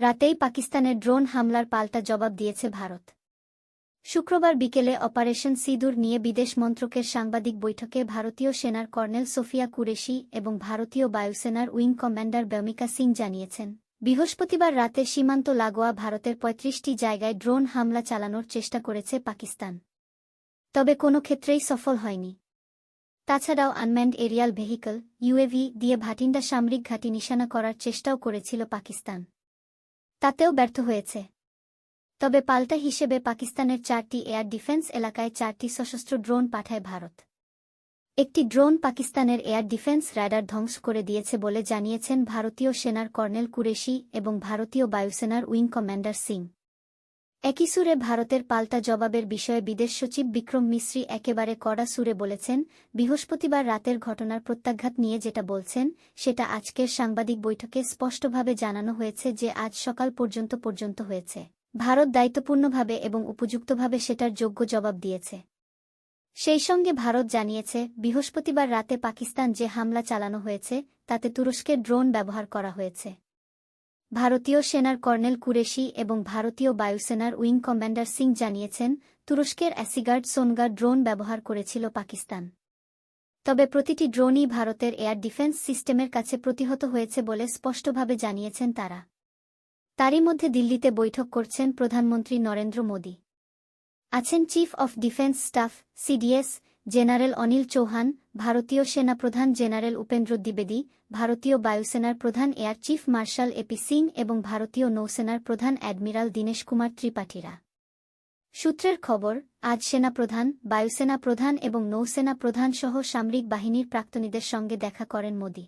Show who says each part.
Speaker 1: রাতেই পাকিস্তানের ড্রোন হামলার পাল্টা জবাব দিয়েছে ভারত। শুক্রবার বিকেলে অপারেশন সিঁদুর নিয়ে বিদেশ মন্ত্রকের সাংবাদিক বৈঠকে ভারতীয় সেনার কর্নেল সোফিয়া কুরেশি এবং ভারতীয় বায়ুসেনার উইং কমান্ডার ব্যমিকা সিং জানিয়েছেন, বৃহস্পতিবার রাতে সীমান্ত লাগোয়া ভারতের পঁয়ত্রিশটি জায়গায় ড্রোন হামলা চালানোর চেষ্টা করেছে পাকিস্তান। তবে কোনো ক্ষেত্রেই সফল হয়নি। তাছাড়াও আনম্যান্ড এরিয়াল ভেহিকল, ইউএভি দিয়ে ভাটিন্ডা সামরিক ঘাঁটি নিশানা করার চেষ্টাও করেছিল পাকিস্তান। তাতেও ব্যর্থ হয়েছে। তবে পাল্টা হিসেবে পাকিস্তানের চারটি এয়ার ডিফেন্স এলাকায় চারটি সশস্ত্র ড্রোন পাঠায় ভারত। একটি ড্রোন পাকিস্তানের এয়ার ডিফেন্স র্যাডার ধ্বংস করে দিয়েছে বলে জানিয়েছেন ভারতীয় সেনার কর্নেল কুরেশি এবং ভারতীয় বায়ুসেনার উইং কমান্ডার সিং। একই সুরে ভারতের পাল্টা জবাবের বিষয়ে বিদেশ সচিব বিক্রম মিশ্রি একেবারে কড়া সুরে বলেছেন, বৃহস্পতিবার রাতের ঘটনার প্রত্যাঘাত নিয়ে যেটা বলছেন, সেটা আজকের সাংবাদিক বৈঠকে স্পষ্টভাবে জানানো হয়েছে যে আজ সকাল পর্যন্ত পর্যন্ত হয়েছে। ভারত দায়িত্বপূর্ণভাবে এবং উপযুক্তভাবে সেটার যোগ্য জবাব দিয়েছে। সেই সঙ্গে ভারত জানিয়েছে, বৃহস্পতিবার রাতে পাকিস্তান যে হামলা চালানো হয়েছে, তাতে তুরস্কের ড্রোন ব্যবহার করা হয়েছে। ভারতীয় সেনার কর্নেল কুরেশি এবং ভারতীয় বায়ুসেনার উইং কমান্ডার সিং জানিয়েছেন, তুরস্কের অ্যাসিগার্ড সোনগার ড্রোন ব্যবহার করেছিল পাকিস্তান। তবে প্রতিটি ড্রোনই ভারতের এয়ার ডিফেন্স সিস্টেমের কাছে প্রতিহত হয়েছে বলে স্পষ্টভাবে জানিয়েছেন তারা। তারই মধ্যে দিল্লিতে বৈঠক করছেন প্রধানমন্ত্রী নরেন্দ্র মোদী। আছেন chief of defence staff CDS general Anil Chauhan, ভারতীয় সেনা প্রধান জেনারেল উপেন্দ্র দ্বিবেদী, ভারতীয় বায়ুসেনার প্রধান air chief marshal AP Singh এবং ভারতীয় নৌসেনার প্রধান অ্যাডমিরাল দীনেশ কুমার ত্রিপাঠীরা। সূত্রের খবর, আজ সেনা প্রধান, বায়ুসেনা প্রধান এবং নৌসেনা প্রধান সহ সামরিক বাহিনীর প্রাক্তনীদের সঙ্গে দেখা করেন মোদী।